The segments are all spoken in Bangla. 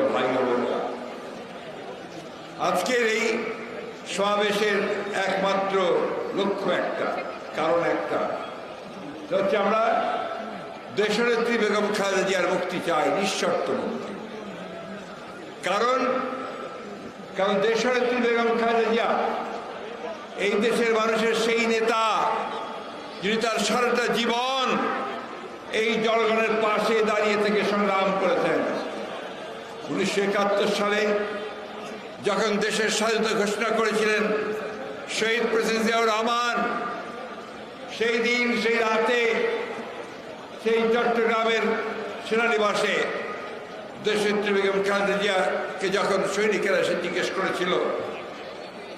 প্রিয় ভাই বোনেরা। আজকের এই সমাবেশের একমাত্র লক্ষ্য একটা, কারণ একটা। হচ্ছে আমরা দেশনেত্রী বেগম খালেদা জিয়ার মুক্তি চাই, নিঃশর্ত মুক্তি। কারণ কারণ দেশনেত্রী বেগম খালেদা জিয়া এই দেশের মানুষের সেই নেতা, যিনি তার সারাটা জীবন এই জনগণের পাশে দাঁড়িয়ে থেকে সংগ্রাম উনিশশো একাত্তর সালে যখন দেশের স্বাধীনতা ঘোষণা করেছিলেন শহীদ প্রেসিডেন্ট জিয়াউর রহমান, সেই দিন, সেই রাতে, সেই চট্টগ্রামের সেনানিবাসে দেশনেত্রী বেগম খালেদা জিয়াকে যখন সৈনিকেরা এসে জিজ্ঞেস করেছিল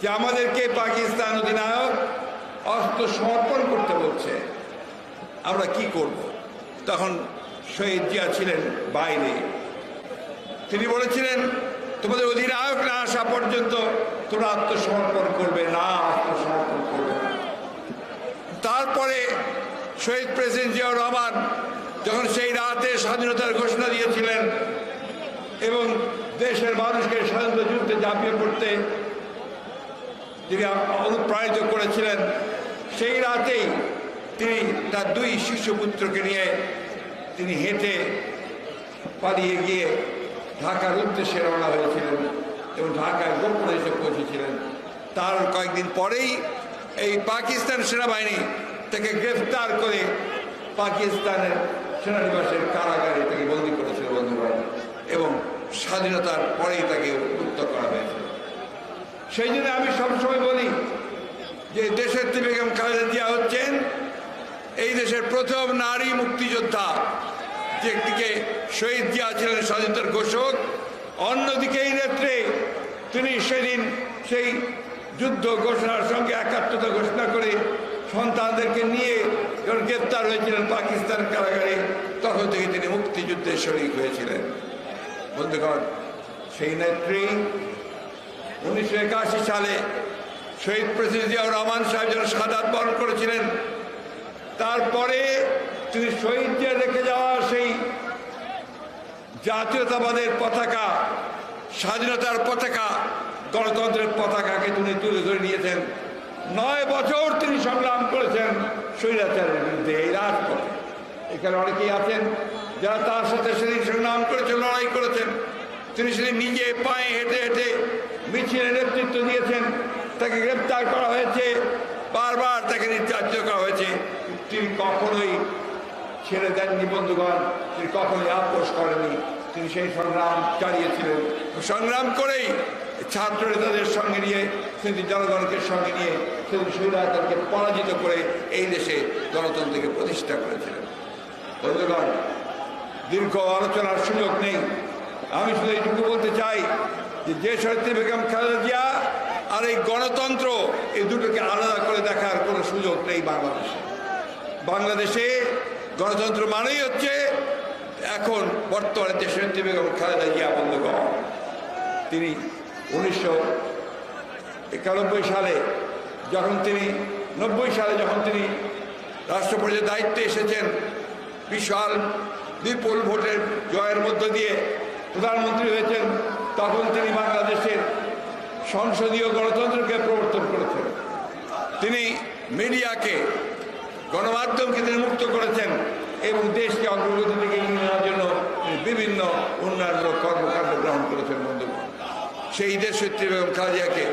যে আমাদেরকে পাকিস্তান অধিনায়ক অস্ত্র সমর্পণ করতে বলছে, আমরা কি করব? তখন শহীদ জিয়া ছিলেন বাইরে। তিনি বলেছিলেন, তোমাদের অধিনায়ক না আসা পর্যন্ত তোমরা আত্মসমর্পণ করবে না, আত্মসমর্পণ করবে তারপরে শহীদ প্রেসিডেন্ট জিয়াউর রহমান যখন সেই রাতে স্বাধীনতার ঘোষণা দিয়েছিলেন এবং দেশের মানুষকে স্বাধীনতা যুদ্ধে ঝাঁপিয়ে পড়তে তিনি অনুপ্রাণিত করেছিলেন, সেই রাতেই তিনি তার দুই শিশু পুত্রকে নিয়ে তিনি হেঁটে পালিয়ে গিয়ে ঢাকার উদ্দেশ্যে রওনা হয়েছিলেন এবং ঢাকায় গোপনে এসে পৌঁছেছিলেন। তার কয়েকদিন পরেই এই পাকিস্তান সেনাবাহিনী তাকে গ্রেফতার করে পাকিস্তানের সেনানিবাসের কারাগারে তাকে বন্দি করেছিল বন্ধুগণ এবং স্বাধীনতার পরেই তাকে মুক্ত করা হয়েছে। সেই জন্য আমি সবসময় বলি যে দেশের বেগম খালেদা জিয়া হচ্ছেন এই দেশের প্রথম নারী মুক্তিযোদ্ধা। যে একদিকে শহীদ জিয়া ছিলেন স্বাধীনতার ঘোষক, অন্যদিকে এই নেত্রে তিনি সেদিন সেই যুদ্ধ ঘোষণার সঙ্গে একাত্মতা ঘোষণা করে সন্তানদেরকে নিয়ে যখন গ্রেপ্তার হয়েছিলেন পাকিস্তান কারাগারে, তখন থেকে তিনি মুক্তিযুদ্ধে শরিক হয়েছিলেন। বন্ধুগণ, সেই নেত্রী উনিশশো একাশি সালে শহীদ প্রেসিডেন্ট জিয়াউর রহমান সাহেব যখন সাদাত বরণ করেছিলেন, তারপরে তিনি শহীদ জিয়া রেখে যাওয়া সেই জাতীয়তাবাদের পতাকা, স্বাধীনতার পতাকা, গণতন্ত্রের পতাকাকে তিনি তুলে ধরে নিয়েছেন। নয় বছর তিনি সংগ্রাম করেছেন স্বৈরাচারের বিরুদ্ধে এই রাজপথে। এখানে অনেকেই আছেন যারা তার সাথে সেদিন সংগ্রাম করেছেন, লড়াই করেছেন। তিনি সেদিন নিজে পায়ে হেঁটে হেঁটে মিছিলের নেতৃত্ব দিয়েছেন। তাকে গ্রেপ্তার করা হয়েছে, বারবার তাকে নির্যাতিত করা হয়েছে। তিনি কখনোই ছেড়ে দেননি বন্ধুগণ, তিনি কখনোই আপোষ করেনি তিনি সেই সংগ্রাম চালিয়েছিলেন। সংগ্রাম করেই ছাত্র নেতাদের সঙ্গে নিয়ে তিনি জনগণকে সঙ্গে নিয়ে তিনি সুবিধাকে পরাজিত করে এই দেশে গণতন্ত্রকে প্রতিষ্ঠা করেছিলেন। বন্ধুগণ, দীর্ঘ আলোচনার সুযোগ নেই। আমি শুধু এইটুকু বলতে চাই যে যে শহীদ বেগম খালেদা জিয়া আর এই গণতন্ত্র এই দুটোকে আলাদা করে দেখার কোনো সুযোগ নেই বাংলাদেশে। বাংলাদেশে গণতন্ত্র মানেই হচ্ছে এখন বর্তমানে দেশনেত্রী বেগম খালেদা জিয়া বন্ধুগণ, তিনি উনিশশো একানব্বই সালে যখন তিনি, নব্বই সালে যখন তিনি রাষ্ট্রপতির দায়িত্বে এসেছেন, বিশাল বিপুল ভোটের জয়ের মধ্য দিয়ে প্রধানমন্ত্রী হয়েছেন, তখন তিনি বাংলাদেশের সংসদীয় গণতন্ত্রকে প্রবর্তন করেছেন। তিনি মিডিয়াকে গণমাধ্যমকে তিনি মুক্ত করেছেন এবং দেশকে অগ্রগতি থেকে নেওয়ার জন্য বিভিন্ন উন্নয়নমূলক কর্মকাণ্ড গ্রহণ করেছেন বন্ধুগণ সেই দেশ সত্যি বেগম খালেদিয়াকে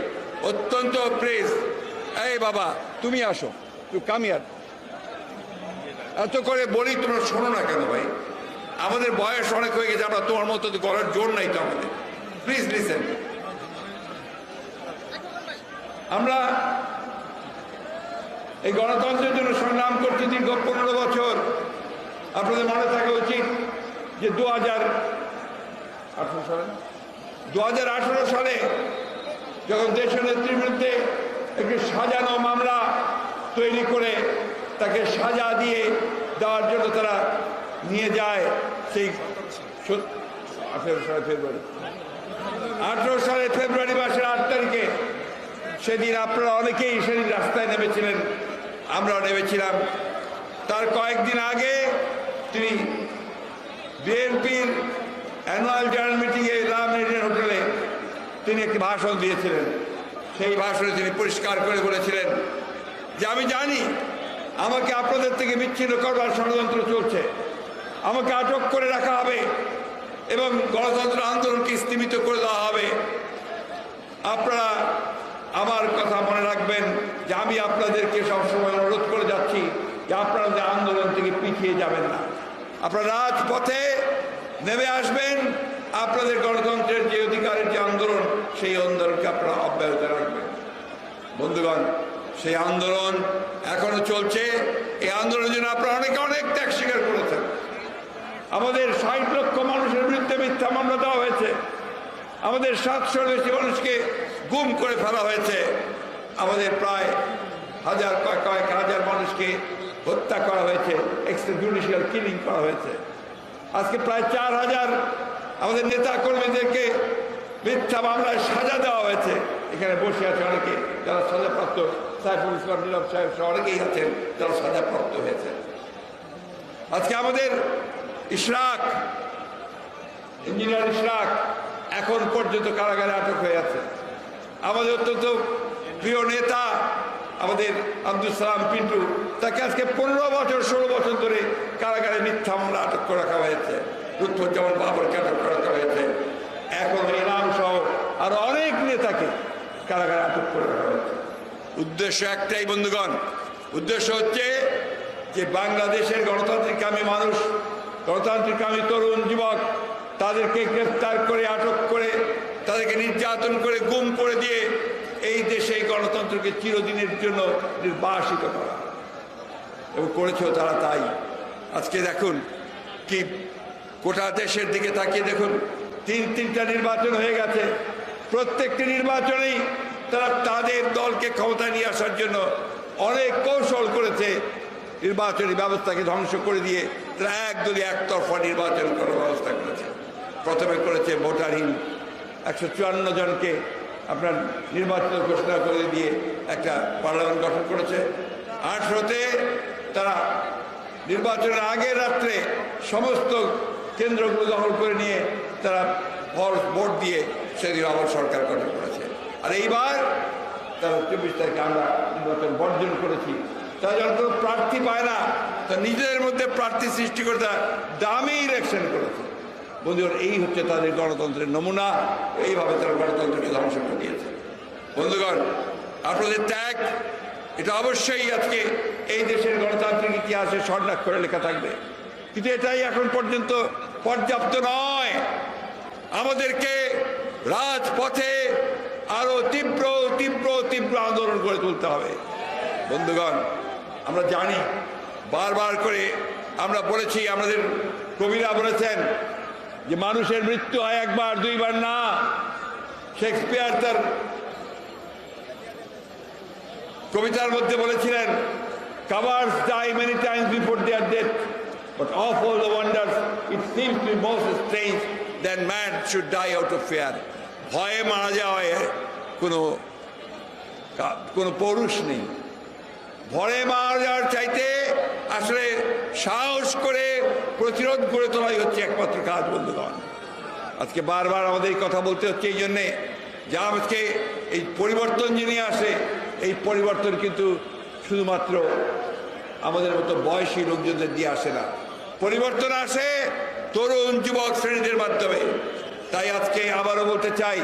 অত্যন্ত প্রেস এই বাবা, তুমি আসো তুই কামিয়ার এত করে বলি, তোমরা শোনো না কেন ভাই? আমাদের বয়স অনেক হয়ে গেছে, আমরা তোমার মতো করার জোর নাই তো আমাদের। প্লিজ লিসেন আমরা এই গণতন্ত্রের জন্য সংগ্রাম করছি দীর্ঘ পনেরো বছর। আপনাদের মনে থাকা উচিত যে দু হাজার আঠারো সালে? দু হাজার আঠারো সালে যখন দেশের নেত্রীর বিরুদ্ধে একটি সাজানো মামলা তৈরি করে তাকে সাজা দিয়ে দেওয়ার জন্য তারা নিয়ে যায়, সেই আঠেরো সালে ফেব্রুয়ারি। আঠেরো সালে ফেব্রুয়ারি মাসের আট তারিখে সেদিন আপনারা অনেকেই সেদিন রাস্তায় নেমেছিলেন। আমরাও নেমেছিলাম। তার কয়েকদিন আগে তিনি বিএনপির অ্যানুয়াল জেনারেল মিটিংয়ে হোটেলে তিনি একটি ভাষণ দিয়েছিলেন। সেই ভাষণে তিনি পরিষ্কার করে বলেছিলেন যে, আমি জানি আমাকে আপনাদের থেকে বিচ্ছিন্ন করবার ষড়যন্ত্র চলছে। আমাকে আটক করে রাখা হবে এবং গণতন্ত্র আন্দোলনকে স্তীমিত করে দেওয়া হবে। আপনারা আমার কথা মনে যে আমি আপনাদেরকে সবসময় অনুরোধ করে যাচ্ছি যে আপনারা যে আন্দোলন থেকে পিছিয়ে যাবেন না। আপনারা রাজপথে নেমে আসবেন। আপনাদের গণতন্ত্রের যে অধিকারের যে আন্দোলন, সেই আন্দোলনকে আপনারা অব্যাহত রাখবেন। বন্ধুগণ, সেই আন্দোলন এখনও চলছে। এই আন্দোলনের জন্য আপনারা অনেকে অনেক ত্যাগ স্বীকার করেছেন। আমাদের ষাট লক্ষ মানুষের বিরুদ্ধে মিথ্যা মামলা দেওয়া হয়েছে। আমাদের সাতশোর বেশি মানুষকে গুম করে ফেলা হয়েছে। আমাদের প্রায় হাজার কয়েক কয়েক হাজার মানুষকে হত্যা করা হয়েছে এক্সট্রা জুডিশিয়াল কিলিং করা হয়েছে। আজকে প্রায় চার হাজার আমাদের নেতা কর্মীদেরকে মিথ্যা মামলায় সাজা দেওয়া হয়েছে। এখানে বসে আছে অনেকে, যারা সাজাপ্রাপ্ত সাইফুল ইসলাম নীলম সাহেব সহ অনেকেই আছেন, যারা সাজাপ্রাপ্ত হয়েছে। আজকে আমাদের ইশরাক, ইঞ্জিনিয়ার ইশরাক, এখন পর্যন্ত কারাগারে আটক হয়ে আছে। আমাদের অত্যন্ত প্রিয় নেতা, আমাদের আব্দুল সালাম পিন্টু, তাকে আজকে পনেরো বছর, ষোলো বছর ধরে কারাগারে মিথ্যা মামলা আটক করে রাখা হয়েছে। লুৎফুজ্জামান বাবরকে আটক করে রাখা হয়েছে। এখন ইনাম সহ আরও অনেক নেতাকে কারাগারে আটক করে রাখা হয়েছে। উদ্দেশ্য একটাই, বন্ধুগণ। উদ্দেশ্য হচ্ছে যে বাংলাদেশের গণতান্ত্রিকামী মানুষ, গণতান্ত্রিক গণতান্ত্রিকামী তরুণ যুবক, তাদেরকে গ্রেফতার করে, আটক করে, তাদেরকে নির্যাতন করে, গুম করে দিয়ে এই দেশে এই গণতন্ত্রকে চিরদিনের জন্য নির্বাসিত করা। এবং করেছেও তারা তাই। আজকে দেখুন কি গোটা দেশের দিকে তাকিয়ে দেখুন, তিন, তিনটা নির্বাচন হয়ে গেছে। প্রত্যেকটি নির্বাচনেই তারা তাদের দলকে ক্ষমতা নিয়ে আসার জন্য অনেক কৌশল করেছে। নির্বাচনী ব্যবস্থাকে ধ্বংস করে দিয়ে তারা একদলই একতরফা নির্বাচন করার ব্যবস্থা করেছে। প্রথমে করেছে ভোটারহীন একশো চুয়ান্ন জনকে আপনার নির্বাচন ঘোষণা করে দিয়ে একটা পার্লামেন্ট গঠন করেছে। আঠেরোতে তারা নির্বাচনের আগের রাত্রে সমস্ত কেন্দ্রগুলো দখল করে নিয়ে তারা ফলস ভোট দিয়ে সেদিন আবার সরকার গঠন করেছে। আর এইবার তারা চব্বিশ তারিখে আমরা নির্বাচন বর্জন করেছি। তারা যখন কোনো প্রার্থী পায় না তা নিজেদের মধ্যে প্রার্থী সৃষ্টি করে তারা দামি ইলেকশন করেছে। বন্ধুগণ, এই হচ্ছে তাদের গণতন্ত্রের নমুনা। এইভাবে তারা গণতন্ত্রকে ধ্বংস করে দিয়েছে। বন্ধুগণ, আপনাদের ত্যাগ, এটা অবশ্যই আজকে এই দেশের গণতান্ত্রিক ইতিহাসে স্বর্ণাক্ষরে লেখা থাকবে। কিন্তু এটাই এখন পর্যন্ত পর্যাপ্ত নয়। আমাদেরকে রাজপথে আরও তীব্র তীব্র তীব্র আন্দোলন করে তুলতে হবে। বন্ধুগণ, আমরা জানি, বারবার করে আমরা বলেছি, আমাদের কবিরা বলেছেন যে মানুষের মৃত্যু হয় একবার, দুইবার না। শেক্সপিয়ার তার কবিতার মধ্যে বলেছিলেন cowards die many times before their death but of all the wonders it seems to most strange than man should die out of fear ভয়ে মারা যাওয়ায় কোনো কোনো পৌরুষ নেই। ভয়ে মারা যাওয়ার চাইতে আসলে সাহস করে প্রতিরোধ করে তোলাই হচ্ছে একমাত্র কাজ, বন্ধুগণ। আজকে বারবার আমাদের এই কথা বলতে হচ্ছে এই জন্যে যে আজকে এই পরিবর্তন যিনি আসে, এই পরিবর্তন কিন্তু শুধুমাত্র আমাদের মতো বয়সী লোকজনদের দিয়ে আসে না। পরিবর্তন আসে তরুণ যুবক শ্রেণীদের মাধ্যমে। তাই আজকে আবারও বলতে চাই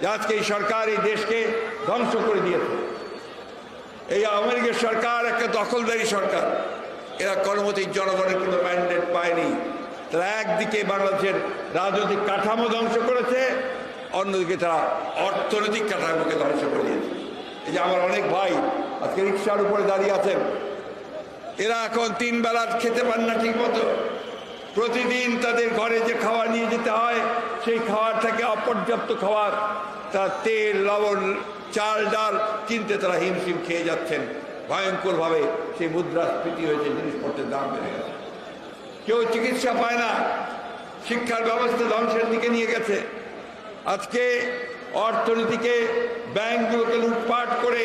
যে আজকে এই সরকার এই দেশকে ধ্বংস করে দিয়েছে। এই আমেরিকার সরকার একটা দখলদারি সরকার। এরা কর্মতী জনগণের কোনো পায়নি তারা একদিকে বাংলাদেশের রাজনৈতিক কাঠামো ধ্বংস করেছে, অন্যদিকে তারা অর্থনৈতিক কাঠামোকে ধ্বংস করে দিয়েছে। এই যে আমার অনেক ভাই আজকে রিক্সার উপরে দাঁড়িয়ে আছেন, এরা এখন তিন বেলার খেতে পান না ঠিক মতো প্রতিদিন তাদের ঘরে যে খাবার নিয়ে যেতে হয়, সেই খাবার থেকে অপর্যাপ্ত খাবার তার তেল, লবণ, চাল, ডাল কিনতে তারা হিমশিম খেয়ে যাচ্ছেন। ভয়ঙ্করভাবে সেই মুদ্রাস্ফীতি হয়েছে, জিনিসপত্রের দাম বেড়ে গেছে। কেউ চিকিৎসা পায় না, শিক্ষার ব্যবস্থা ধ্বংসের দিকে নিয়ে গেছে। আজকে অর্থনীতিকে ব্যাংকগুলোকে লুটপাট করে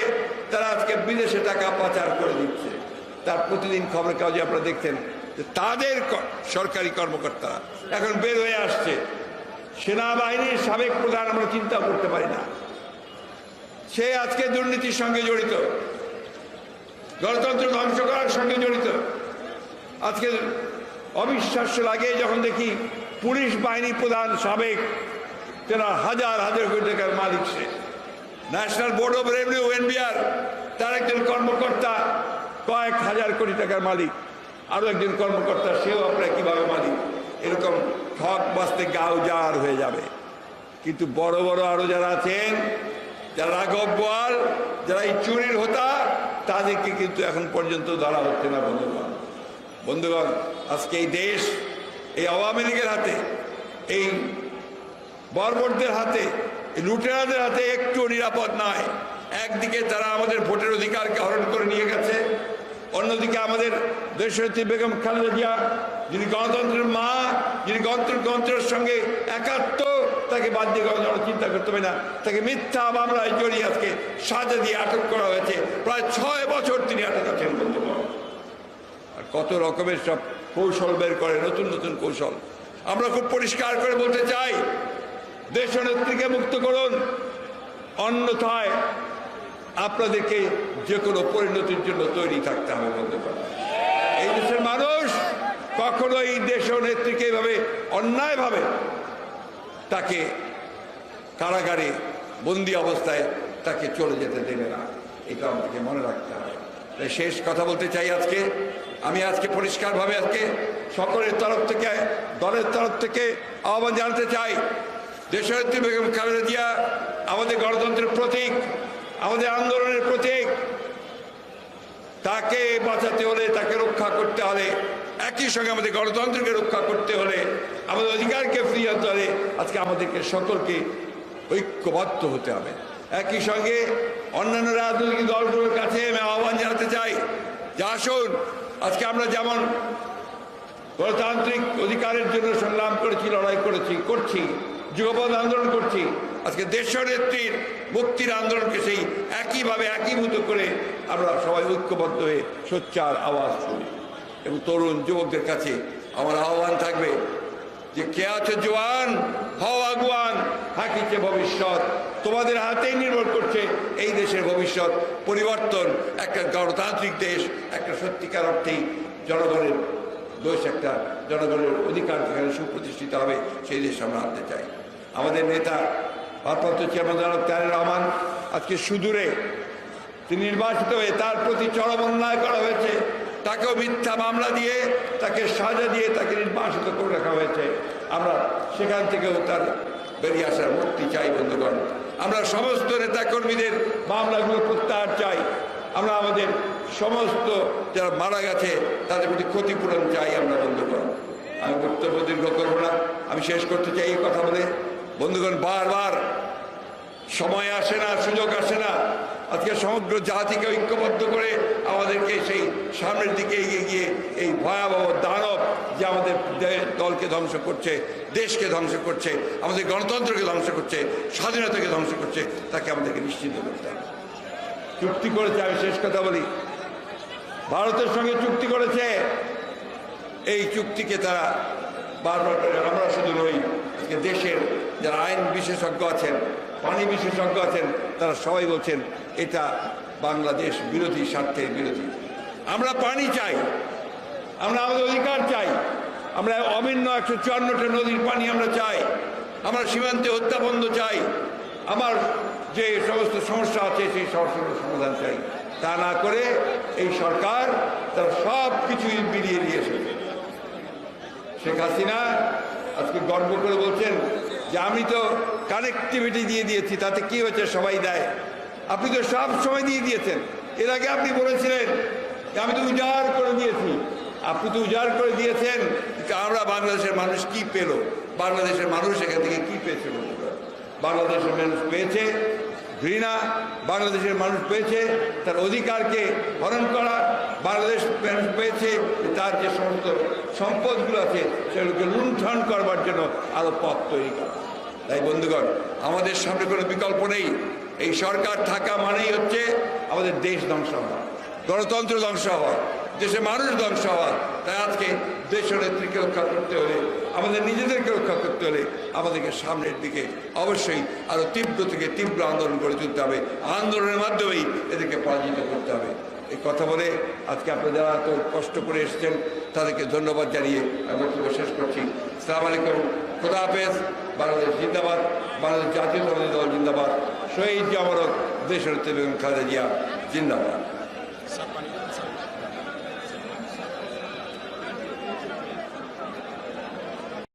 তারা আজকে বিদেশে টাকা পাচার করে দিচ্ছে। তার প্রতিদিন খবরের কাগজে আপনারা দেখছেন যে তাদের সরকারি কর্মকর্তারা এখন বের হয়ে আসছে। সেনাবাহিনীর সাবেক প্রধান আমরা চিন্তা করতে পারি না। সে আজকে দুর্নীতির সঙ্গে জড়িত। গণতন্ত্র ধ্বংস করার সঙ্গে জড়িত। আজকে অবিশ্বাস্য লাগে যখন দেখি পুলিশ বাহিনী প্রধান সাবেক তেনা হাজার হাজার কোটি টাকার মালিক সে। National board of revenue NBR তার একজন কর্মকর্তা, কয়েক হাজার কোটি টাকার মালিক। আরও একজন কর্মকর্তা, সেও আপনার কীভাবে মালিক? এরকম ঠক বাঁচতে গাও জার হয়ে যাবে। কিন্তু বড় বড় আরও যারা আছেন, যারা রাঘব বোয়াল যারা এই চুরির হতা, তাদেরকে কিন্তু এখন পর্যন্ত ধরা হচ্ছে না বন্ধুগণ। বন্ধুগণ, আজকে এই দেশ, এই আওয়ামী লীগের হাতে, এই বর্বরদের হাতে লুটেরাদের হাতে একটু নিরাপদ নয়। একদিকে তারা আমাদের ভোটের অধিকারকে হরণ করে নিয়ে গেছে, অন্যদিকে আমাদের দেশনেত্রী বেগম খালেদা জিয়া, যিনি গণতন্ত্রের মা, যিনি গণতন্ত্র, গণতন্ত্রের সঙ্গে একাত্ম, তাকে বাদ দিয়ে গণতন্ত্র চিন্তা করতে হবে না। তাকে মিথ্যা মামলায় জড়িয়ে আজকে সাজা দিয়ে আটক করা হয়েছে। প্রায় ছয় বছর তিনি আটক আছেন, বন্ধুগণ। কত রকমের সব কৌশল বের করে, নতুন নতুন কৌশল। আমরা খুব পরিষ্কার করে বলতে চাই, দেশনেত্রীকে মুক্ত করুন। অন্যথায় আপনাদেরকে যে কোনো পরিণতির জন্য তৈরি থাকতে হবে বলতে পারেন এই দেশের মানুষ কখনো এই দেশ নেত্রীকে এইভাবে অন্যায়ভাবে তাকে কারাগারে বন্দি অবস্থায় তাকে চলে যেতে দেবে না। এটা আমাকে মনে রাখতে হবে। শেষ কথা বলতে চাই আজকে। আমি আজকে পরিষ্কারভাবে আজকে সকলের তরফ থেকে, দলের তরফ থেকে আহ্বান জানাতে চাই। দেশনেত্রী বেগম খালেদা জিয়া, আমাদের গণতন্ত্রের প্রতীক, আমাদের আন্দোলনের প্রতীক। তাকে বাঁচাতে হলে, তাকে রক্ষা করতে হলে, একই সঙ্গে আমাদের গণতন্ত্রকে রক্ষা করতে হলে, আমাদের অধিকারকে ফিরিয়ে আনতে হলে আজকে আমাদেরকে সকলকে ঐক্যবদ্ধ হতে হবে। একই সঙ্গে অন্যান্য রাজনৈতিক দলগুলোর কাছে আমি আহ্বান জানাতে চাই যে আসুন আজকে আমরা যেমন গণতান্ত্রিক অধিকারের জন্য সংগ্রাম করেছি, লড়াই করেছি, করছি যুগপথ আন্দোলন করছি, আজকে দেশ নেত্রীর মুক্তির আন্দোলনকে সেই একইভাবে একীভূত করে আমরা সবাই ঐক্যবদ্ধ হয়ে সোচ্চার আওয়াজ শুনি এবং তরুণ যুবকদের কাছে আমার আহ্বান থাকবে যে, কে আছে জোয়ান? হও আগুয়ান, হাকিছে ভবিষ্যৎ। তোমাদের হাতেই নির্ভর করছে এই দেশের ভবিষ্যৎ, পরিবর্তন, একটা গণতান্ত্রিক দেশ, একটা সত্যিকার অর্থেই জনগণের দেশ একটা জনগণের অধিকার যেখানে সুপ্রতিষ্ঠিত হবে, সেই দেশ আমরা আনতে চাই। আমাদের নেতা, ভারপ্রাপ্ত চেয়ারম্যান জনাব তারের রহমান আজকে সুদূরে তিনি নির্বাচিত হয়ে তার প্রতি চরম অন্যায় করা হয়েছে। তাকেও মিথ্যা মামলা দিয়ে, তাকে সাজা দিয়ে তাকে নির্বাসিত করে রাখা হয়েছে। আমরা সেখান থেকেও তার বেরিয়ে আসার মুক্তি চাই বন্ধুগণ। আমরা সমস্ত নেতাকর্মীদের মামলাগুলো প্রত্যাহার চাই। আমরা আমাদের সমস্ত যারা মারা গেছে, তাদের প্রতি ক্ষতিপূরণ চাই আমরা, বন্ধুগণ। আমি বক্তব্য দীর্ঘ করব না। আমি শেষ করতে চাই এই কথা বলে। বন্ধুগণ, বারবার সময় আসে না, সুযোগ আসে না। আজকে সমগ্র জাতিকে ঐক্যবদ্ধ করে আমাদেরকে সেই সামনের দিকে এগিয়ে গিয়ে এই ভয়াবহ দানব যে আমাদের দলকে ধ্বংস করছে, দেশকে ধ্বংস করছে, আমাদের গণতন্ত্রকে ধ্বংস করছে, স্বাধীনতাকে ধ্বংস করছে, তাকে আমাদেরকে নিশ্চিন্ত করতে হবে। চুক্তি করেছে, আমি শেষ কথা বলি। ভারতের সঙ্গে চুক্তি করেছে। এই চুক্তিকে তারা বারবার আমরা শুধু নই দেশের যারা আইন বিশেষজ্ঞ আছেন পানি বিশেষজ্ঞ আছেন, তারা সবাই বলছেন, এটা বাংলাদেশ বিরোধী, স্বার্থের বিরোধী। আমরা পানি চাই, আমরা আমাদের অধিকার চাই, আমরা অভিন্ন একশো চুয়ান্নটা নদীর পানি আমরা চাই, আমরা সীমান্তে হত্যা বন্ধ চাই, আমার যে সমস্ত সমস্যা আছে, সেই সমস্যাগুলোর সমাধান চাই। তা না করে এই সরকার তার সব কিছুই বিলিয়ে দিয়ে এসেছে শেখ হাসিনা আজকে গর্ব করে বলছেন যে, আমি তো কানেক্টিভিটি দিয়ে দিয়েছি, তাতে কি হয়েছে সবাই দেয়। আপনি তো সব সময় দিয়ে দিয়েছেন। এর আগে আপনি বলেছিলেন আমি তো উজাড় করে দিয়েছি। আপনি তো উজাড় করে দিয়েছেন আমরা বাংলাদেশের মানুষ কি পেল? বাংলাদেশের মানুষ এখান থেকে কি পেয়েছে? বাংলাদেশের মানুষ পেয়েছে ঘৃণা, বাংলাদেশের মানুষ পেয়েছে তার অধিকারকে হরণ করা, বাংলাদেশ মানুষ পেয়েছে তার যে সমস্ত সম্পদগুলো আছে সেগুলোকে লুণ্ঠন করবার জন্য আরও পথ তৈরি করা। তাই বন্ধুগণ, আমাদের সামনে কোনো বিকল্প নেই। এই সরকার থাকা মানেই হচ্ছে আমাদের দেশ ধ্বংস হওয়া, গণতন্ত্র ধ্বংস হওয়া দেশের মানুষ ধ্বংস হওয়া। তাই আজকে দেশনেত্রীকে রক্ষা করতে হলে, আমাদের নিজেদেরকে রক্ষা করতে হলে আমাদেরকে সামনের দিকে অবশ্যই আরও তীব্র থেকে তীব্র আন্দোলন গড়ে তুলতে হবে। আন্দোলনের মাধ্যমেই এদেরকে পরাজিত করতে হবে। এই কথা বলে আজকে আপনারা যারা এত কষ্ট করে এসেছেন, তাদেরকে ধন্যবাদ জানিয়ে আমি শেষ করছি। সালাম আলাইকুম। খুদা হাফেজ। বাংলাদেশ জিন্দাবাদ বাংলাদেশ জাতীয় দল জিন্দাবাদ শহীদ জামরক দেশের বেগম খালেদা জিন্দাবাদ।